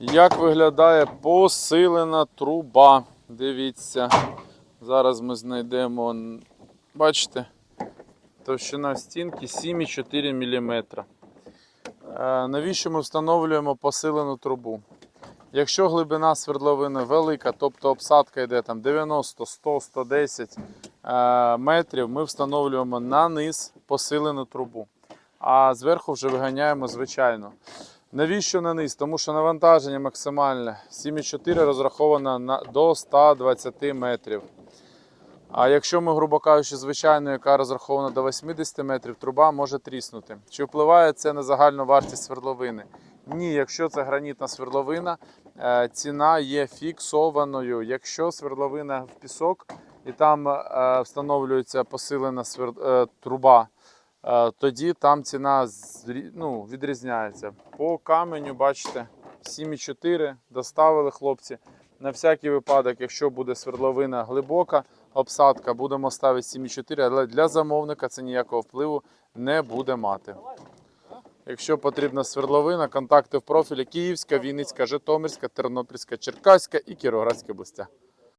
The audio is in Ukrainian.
Як виглядає посилена труба? Дивіться. Зараз ми знайдемо, бачите, товщина стінки 7,4 мм. Е, Навіщо ми встановлюємо посилену трубу? Якщо глибина свердловини велика, тобто обсадка йде там 90, 100, 110 е, метрів, ми встановлюємо на низ посилену трубу, а зверху вже виганяємо звичайно. Навіщо на низ? Тому що навантаження максимальне 7,4 розраховано на, до 120 метрів. А якщо ми, грубо кажучи, звичайно, яка розрахована до 80 метрів, труба може тріснути. Чи впливає це на загальну вартість свердловини? Ні, якщо це гранітна свердловина, е, ціна є фіксованою. Якщо свердловина в пісок і там е, встановлюється посилена е, труба, тоді там ціна ну, відрізняється. По каменю, бачите, 7,4 доставили хлопці. На всякий випадок, якщо буде свердловина глибока, обсадка, будемо ставити 7,4, але для замовника це ніякого впливу не буде мати. Якщо потрібна свердловина, контакти в профілі Київська, Вінницька, Житомирська, Тернопільська, Черкаська і Кіровоградська областя.